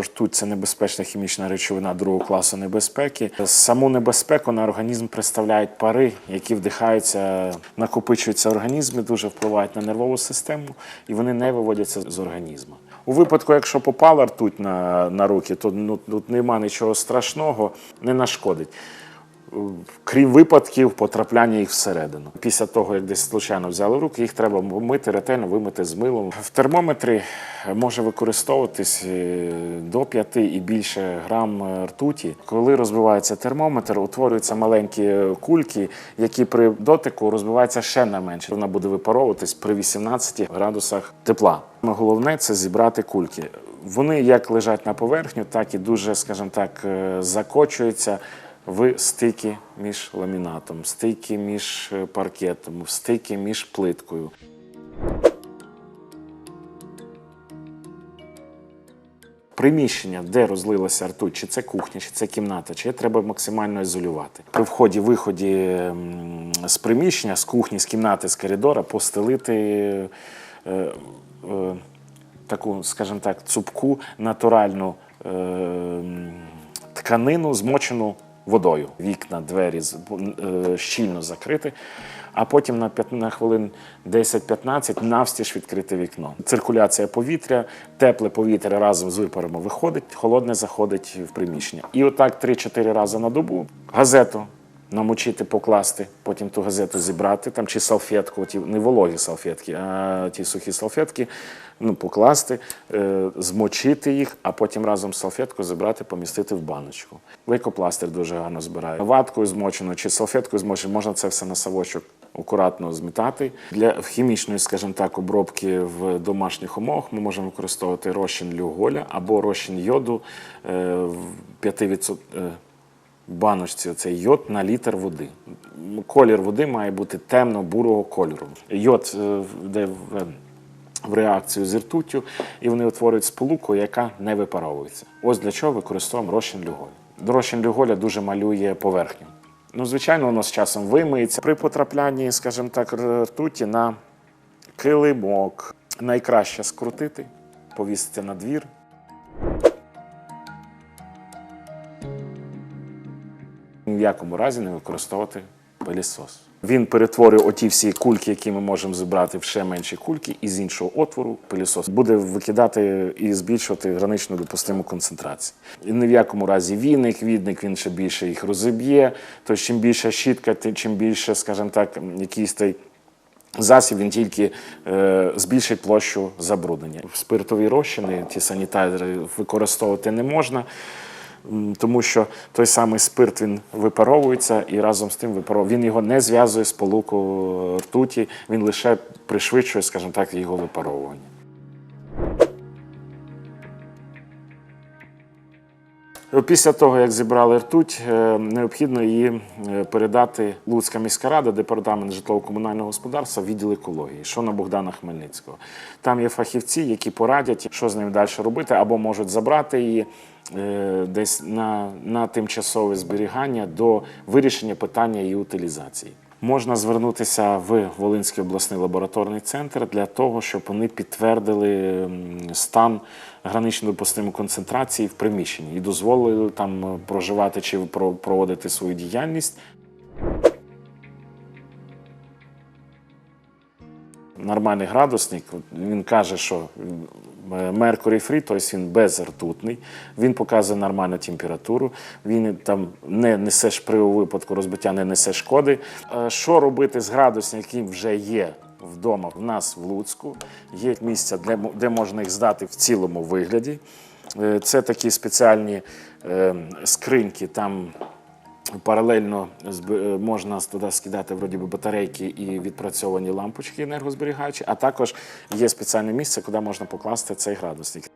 Ртуть – це небезпечна хімічна речовина другого класу небезпеки. Саму небезпеку на організм представляють пари, які вдихаються, накопичуються в організмі, дуже впливають на нервову систему, і вони не виводяться з організму. У випадку, якщо попала ртуть на, на руки, то ну, тут нема нічого страшного, не нашкодить. Крім випадків потрапляння їх всередину. Після того, як десь случайно взяли в руки, їх треба мити ретельно, вимити з милом. В термометрі може використовуватись е, до 5 і більше грам е, ртуті. Коли розбивається термометр, утворюються маленькі кульки, які при дотику розбиваються ще на менше. Вона буде випаровуватись при 18 градусах тепла. Головне це зібрати кульки. Вони як лежать на поверхню, так і дуже, скажімо так, е, закочуються в стики між ламінатом, стики між е, паркетом, стики між плиткою. Приміщення, де розлилася ртуть, чи це кухня, чи це кімната, чи треба максимально ізолювати. При вході-виході з приміщення, з кухні, з кімнати, з коридора постелити е, е, таку, скажімо так, цупку натуральну е, тканину, змочену водою. Вікна, двері е, щільно закрити, а потім на, п'ят- на хвилин 10-15 навстіж відкрити вікно. Циркуляція повітря, тепле повітря разом з випарами виходить, холодне заходить в приміщення. І отак 3-4 рази на добу газету. Намочити, покласти, потім ту газету зібрати, там чи салфетку, ті не вологі салфетки, а ті сухі салфетки, ну, покласти, е, змочити їх, а потім разом з салфеткою зібрати, помістити в баночку. Лейкопластир дуже гарно збирає. Ваткою змочено чи салфеткою змочено, можна це все на совочок акуратно змітати. Для хімічної, скажімо так, обробки в домашніх умовах ми можемо використовувати розчин люголя або розчин йоду е, в 5%. е, баночці цей йод на літр води. Колір води має бути темно-бурого кольору. Йод е, йде в, в реакцію з ртуттю, і вони утворюють сполуку, яка не випаровується. Ось для чого використовуємо розчин люголя. Розчин люголя дуже малює поверхню. Ну, звичайно, воно з часом вимиється. При потраплянні, скажімо так, ртуті на килимок найкраще скрутити, повісити на двір. Ні в якому разі не використовувати пилісос. Він перетворює оті всі кульки, які ми можемо зібрати в ще менші кульки, і з іншого отвору пилісос буде викидати і збільшувати гранично допустиму концентрацію. І ні в якому разі віник, відник він ще більше їх розіб'є. Тобто, чим більша щітка, чим більше, скажімо так, якийсь той засіб він тільки е, збільшить площу забруднення. Спиртові розчини, ті санітайзери використовувати не можна. Тому що той самий спирт він випаровується і разом з тим випаров... він його не зв'язує з полуку ртуті, він лише пришвидшує, скажімо так, його випаровування. Після того, як зібрали ртуть, е, необхідно її е, передати Луцька міська рада, департамент житлово-комунального господарства, відділ екології, що на Богдана Хмельницького. Там є фахівці, які порадять, що з ним далі робити, або можуть забрати її е, десь на, на тимчасове зберігання до вирішення питання її утилізації. Можна звернутися в Волинський обласний лабораторний центр для того, щоб вони підтвердили стан гранично допустимої концентрації в приміщенні і дозволили там е, проживати чи про- проводити свою діяльність. Нормальний градусник, він каже, що Mercury free, тобто він безртутний, він показує нормальну температуру, він там не несе при випадку розбиття, не несе шкоди. Е, Що робити з градусником, який вже є вдома в нас в Луцьку? Є місця, де, де можна їх здати в цілому вигляді. Е, Це такі спеціальні е, скриньки, там Паралельно е, можна туди скидати вроді би батарейки і відпрацьовані лампочки енергозберігаючі, а також є спеціальне місце, куди можна покласти цей градусник.